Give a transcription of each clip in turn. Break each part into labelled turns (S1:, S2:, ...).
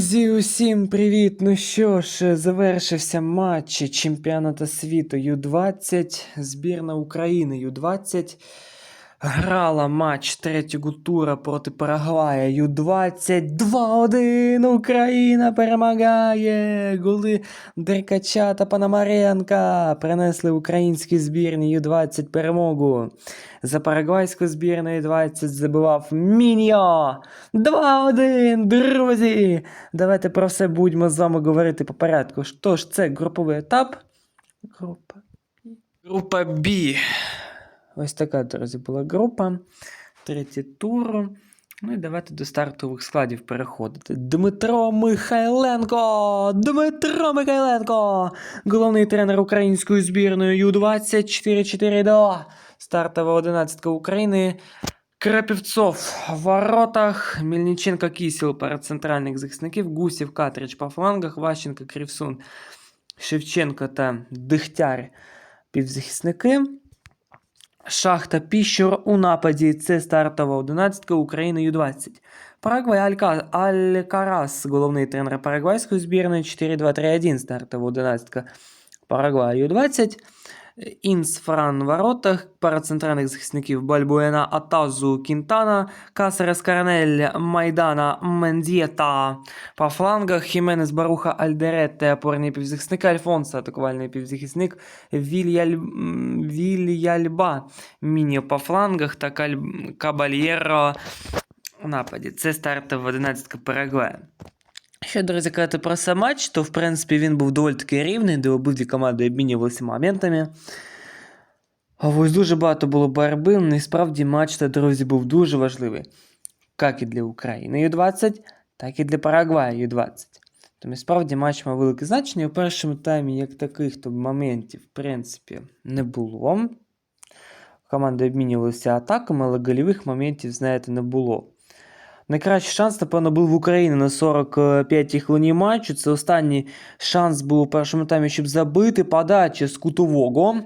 S1: Друзі, усім привіт! Ну що ж, завершився матч чемпіонату світу Ю-20. Збірна України Ю-20 грала матч третього тура проти Парагвая Ю-20. 2-1 Україна перемагає! Голи Деркача та Пономаренка принесли українській збірні Ю-20 перемогу. За парагвайську збірну Ю-20 забивав Міньо! 2-1, друзі! Давайте про все будемо з вами говорити по порядку. Що ж, це груповий етап. Група. Група Б. Ось така, друзі, була група. Третій тур. Ну і давайте до стартових складів переходити. Дмитро Михайленко! Дмитро Михайленко! Головний тренер української збірної Ю-20 4-4-2. Стартова одинадцятка України. Крапівцов в воротах, Мельниченко Кісіл перед центральних захисників, Гусів Катрич по флангах, Ващенко Кривсун, Шевченко та Дихтяр півзахисники. Шахта Піщур у нападі. Це стартова одинадцятка України Ю-20. Парагвай Алька... Алькарас, головний тренер парагвайської збірної 4-2-3-1, стартова одинадцятка Парагвай Ю-20. Інс Фран в воротах, пара центральних захисників Бальбуена Атазу Кінтана, Касерес Карнель Майдана Мендієта по флангах, Хіменес Баруха Альдеретте, опорний півзахисник, Альфонсо, атакувальний півзахисник, Вільяль... Вільяльба Міні по флангах та Каль... Кабальєро у нападі. Це стартова 11 Парагвая. Що, друзі, казати про сам матч, то в принципі він був доволі таки рівний, де обидві команди обмінювалися моментами. А ось дуже багато було боротьби, ну і справді матч, та, друзі, був дуже важливий. Як і для України Ю-20, так і для Парагвая Ю-20. Тому справді матч мав велике значення. У першому таймі, як таких то моментів, в принципі, не було. Команди обмінювалися атаками, але гольових моментів, знаєте, не було. Найкращий шанс, напевно, був в Україні на 45-й хвилині матчу. Це останній шанс був у першому таймі, щоб забити подача з кутового.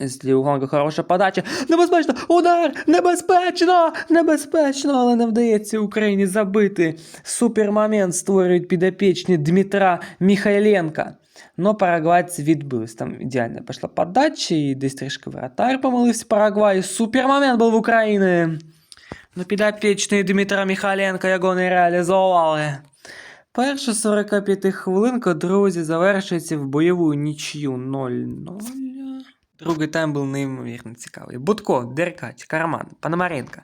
S1: З Ліуганга хороша подача. Небезпечно! Удар! Небезпечно! Небезпечно! Але не вдається Україні забити. Супермомент створюють підопічні Дмитра Михайленка. Но парагвайці відбились. Там ідеально пішла подача, і десь трішки вратар помилився Парагвай. Супермомент був в Україні. Ну, підопічний Дмитра Михайленка його не реалізували. Перша 45 хвилинка, друзі, завершується в бойову нічю 0-0. Другий тайм був неймовірно цікавий. Будко, Деркач, Карман, Пономаренко.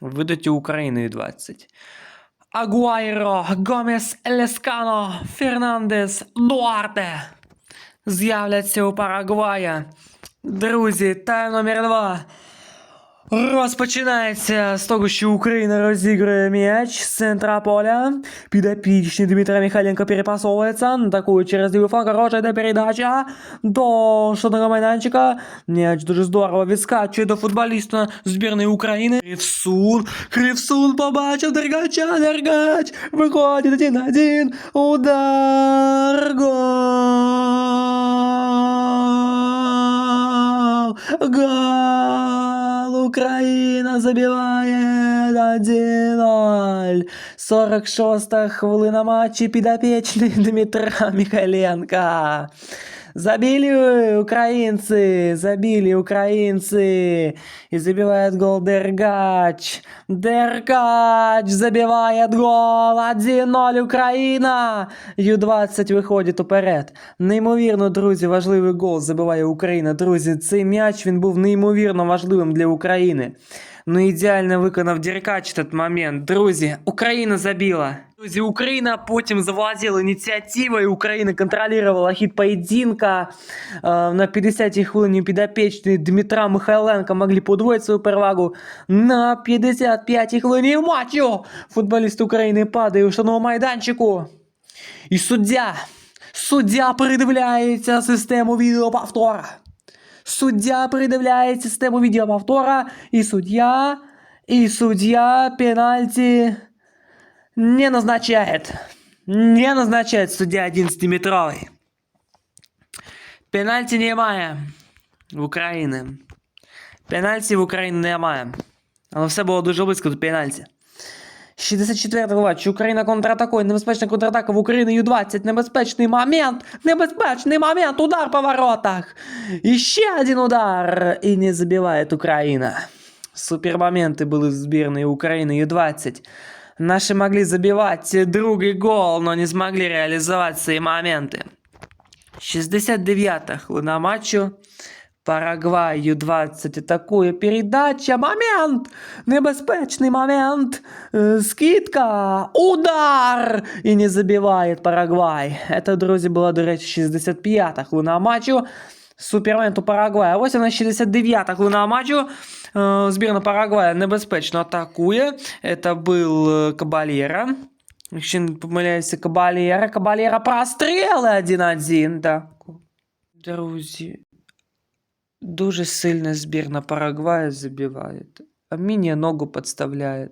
S1: Видаті Україною 20. Агуайро, Гомес, Лескано, Фернандес, Дуарте. З'являться у Парагвая. Друзі, тайм номер 2. Розпочинається з того, що Україна розігрує м'яч з центра поля. Підопічний Дмитра Михайленко перепасовується. Атакує через лівий фланг. Хороша йде передача до штатного майданчика. М'яч дуже здорово відскачує до футболіста збірної України. Кривсун. Кривсун побачив Дергача. Дергач. Виходить один на один. Удар. Гол. Гол. Україна забиває 1-0. 46 хвилина матчі підопічний Дмитра Михайленка. Забили украинцы, забили украинцы. И забивает гол Дергач. Дергач забивает гол. 1-0 Україна. Ю-20 виходить уперед. Неймовірно, друзі, важливий гол забиває Україна. Друзі, цей м'яч він був неймовірно важливим для України. Ну, ідеально виконав Деркач этот момент. Друзі, Україна забила. Друзі, Україна потім завладіла ініціативою. Україна контролювала хід поєдинка. Е, На 50-й хвилині підопічні Дмитра Михайленка могли подвоїти свою перевагу. На 55-й хвилині матчу футболіст України падає у штаному майданчику. І суддя, суддя передивляється систему відеоповтора. Суддя передивляється систему відеоповтора, і суддя, і суддя пенальті не назначает. Не назначает судья 11-метровый. Пенальті немає в Україні. Пенальті в Україні немає. Але все було дуже близько до пенальті. 64 матч. Україна контратакує. Небезпечна контратака в Україні Ю-20. Небезпечний момент. Небезпечний момент. Удар по воротах. І ще один удар. І не забиває Україна. Супермоменты были в сборной Украины Ю-20. Наши могли забивать другий гол, но не смогли реализовать свои моменты. 69-та хвилина матчу. Парагвай Ю-20 атакує. Передача. Момент! Небезпечний момент. Е, Скидка. Удар! І не забиває Парагвай. Це, друзі, була, до речі, 65-та хвилина матчу. Супермент у Парагвая. Ось вона 69-та хвилина матчу. Е, Збірна Парагвая небезпечно атакує. Це був е, Кабалєра. Якщо не помиляюся, Кабалєра. Кабалєра простріли 1-1. Так. Друзі, дуже сильно збірна Парагвая забиває. А Мінія ногу підставляє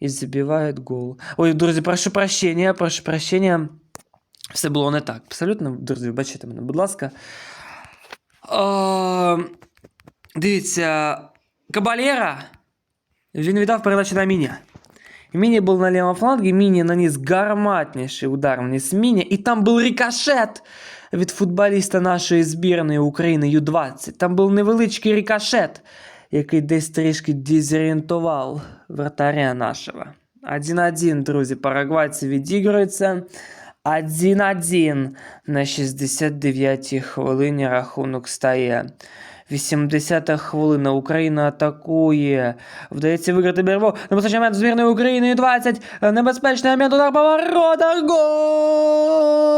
S1: і забиває гол. Ой, друзі, прошу прощення, прошу прощення. Все було не так. Абсолютно, друзі, бачите мене, будь ласка. Е, дивіться, Кабалєра. Він віддав передачу на Міні. Міні був на лівому флангі, Міні наніс гарматніший удар вниз Міні, і там був рикошет Від футболіста нашої збірної України Ю-20. Там був невеличкий рикошет, який десь трішки дезорієнтував вратаря нашого. 1-1, друзі, парагвайці відігруються. 1-1 на 69-й хвилині рахунок стає. 80-та хвилина. Україна атакує. Вдається виграти Берво. Небезпечний момент збірної України 20. Небезпечний момент удар по воротах. Гол!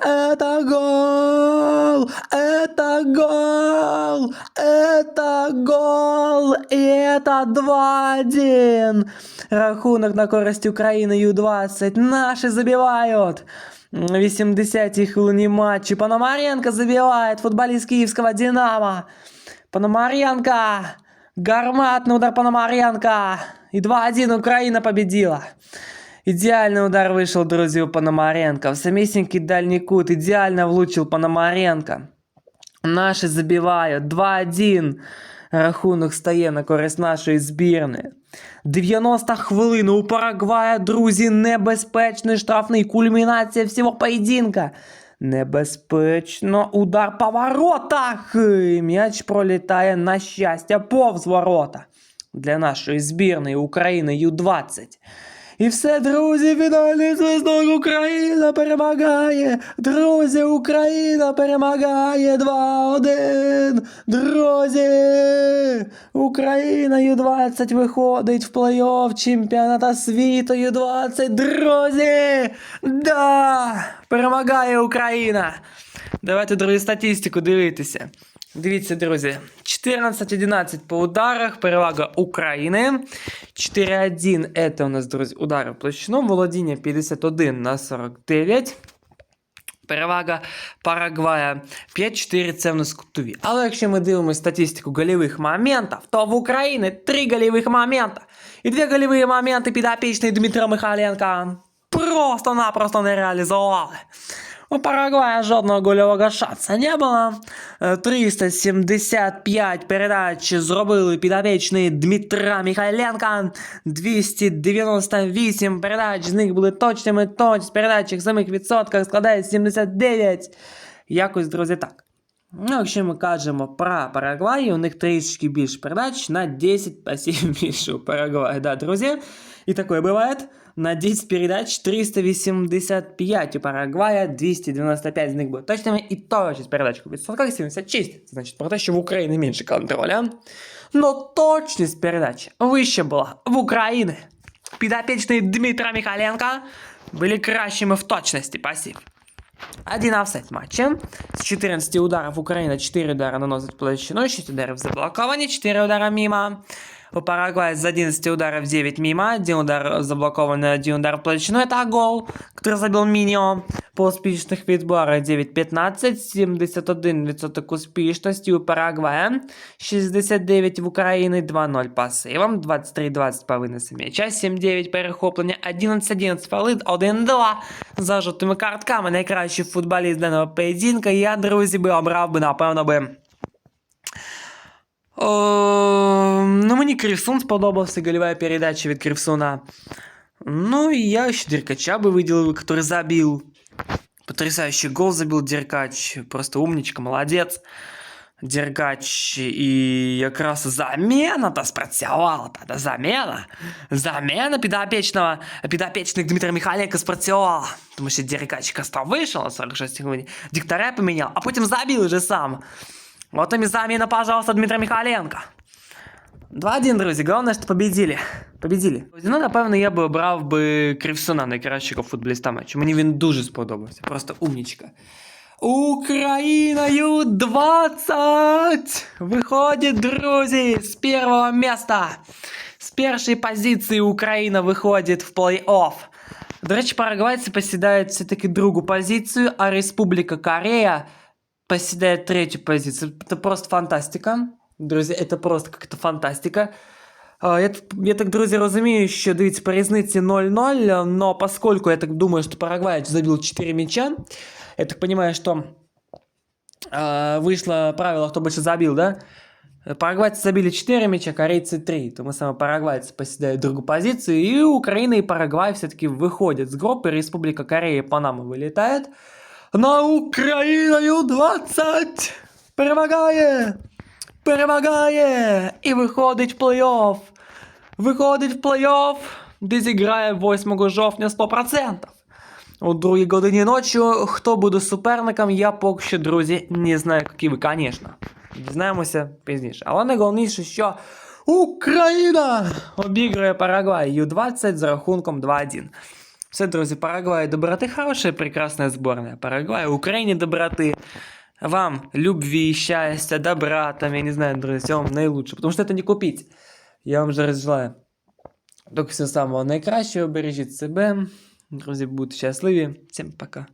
S1: Это гол! Это гол! Это гол! І это 2-1. Рахунок на користь України Ю-20. Наші забивають. 80-й хвилині матчі. Пономаренко забивает футболист киевского «Динамо». Пономаренко. Гарматный удар Пономаренко. И 2-1 Украина победила. Идеальный удар вышел, друзья, у Пономаренко. В самесенький дальний кут. Идеально влучил Пономаренко. Наші забивають 2-1. Рахунок стає на користь нашої збірної. 90 хвилин у Парагвая, друзі, небезпечний штрафний. Кульмінація всього поєдинка. Небезпечно удар по воротах. М'яч пролітає на щастя повз ворота для нашої збірної України Ю-20. І все, друзі, фінальний свисток Україна перемагає. Друзі, Україна перемагає 2-1. Друзі, Україна Ю-20 виходить в плей-офф чемпіоната світу Ю-20. Друзі, да, перемагає Україна. Давайте, друзі, статистику дивитися. Дивіться, друзі, 14-11 по ударах, перевага України. 4-1 це у нас, друзі, удари в площину. Володіння 51 на 49. Перевага Парагвая 5-4 це в нас кутові. Але якщо ми дивимося статистику голевих моментів, то в Україні 3 голевих момента. І 2 голеві моменти підопічний Дмитра Михайленка просто-напросто не реалізували. У Парагвая жодного гольового шанса не було. Е, 375 передач зробили підопічні Дмитра Михайленка. 298 передач з них були точними. Точність передач в самих відсотках складає 79. Якось, друзі, так. Ну, якщо ми кажемо про Парагвай, у них трішки більше передач на 10 пасів більше у Парагвая, да, друзі. І таке буває. На 10 передач 385 у Парагвая, 295 з них були точними, і точність передач у відсотках 76. Це значить про те, що в Україні менше контроля. Но точність передач вище була в Україні. Підопічні Дмитра Михайленка були кращими в точності пасів. Один офсайт в матче. С 14 ударов Украина 4 удара наносит площину, 6 ударов заблокированы, 4 удара мимо. У Парагвая с 11 ударов 9 мимо, 1 удар заблокованный, 1 удар в площину. Это гол, который забил Минио. По успешных відборах 9-15, 71% успішності у Парагвая, 69 в Україні, 2-0 пасивом, 23-20 по винесу м'яча, 7-9 перехоплення, 11-11 фоли, 1-2 за жовтими картками. Найкращий футболіст даного поєдинка. Я, друзі, би обрав би, напевно, би. О, Ем, ну, мені Кривсун сподобався, гольова передача від Кривсуна. Ну, и я еще Деркача бы выделил, который забил. Потрясающий гол забил Деркач. Просто умничка, молодец. Деркач і якраз замена-то спрацювала. Та замена. Замена підопечного, підопечних Дмитра Михайленко спрацювала. Тому що Деркач Костов вийшов на 46 хвилині, диктора поміняв, а потім забив уже сам. Вот и замена, пожалуйста, Дмитра Михайленко. 2-1, друзі, головне, що победили. Победили. Ну, напевно, я би обрав би Кривсона найкращого футболіста матчу. Мені він дуже сподобався. Просто умнічка. Україна Ю-20! Виходить, друзі, з першого міста. З першої позиції Україна виходить в плей-офф. До речі, парагвайці посідають все-таки другу позицію, а Республіка Корея посідає третю позицію. Це просто фантастика. Друзі, це просто як-то фантастика. А, Я, т- я так, друзі, розумію, що дивіться, по різниці 0-0, но поскольку я так думаю, что Парагвай забил 4 мяча, я так понимаю, что э, вышло правило, кто больше забил, да? Парагвайцы забили 4 мяча, корейцы 3. То мы самые парагвайцы поседают другую позицию, и Украина и Парагвай все-таки выходят с группы, Республика Корея и Панама вылетает. На Украину Ю-20 перемагає! Перемагає і виходить в плей-офф. Виходить в плей-офф, де зіграє 8 жовтня 100%. У другій годині ночі, хто буде суперником, я поки що, друзі, не знаю, які ви, звісно. Дізнаємося пізніше. Але найголовніше, що Україна обігрує Парагвай Ю-20 з рахунком 2-1. Все, друзі, Парагвай доброты хорошая, прекрасная сборная. Парагвай, Украине доброты. Вам любви, счастья, добра, там, я не знаю, друзья, всего вам наилучшего. Потому что это не купить. Я вам же желаю. Только всего самого найкращого, бережіть себе. Друзі, будьте щасливі. Всім пока.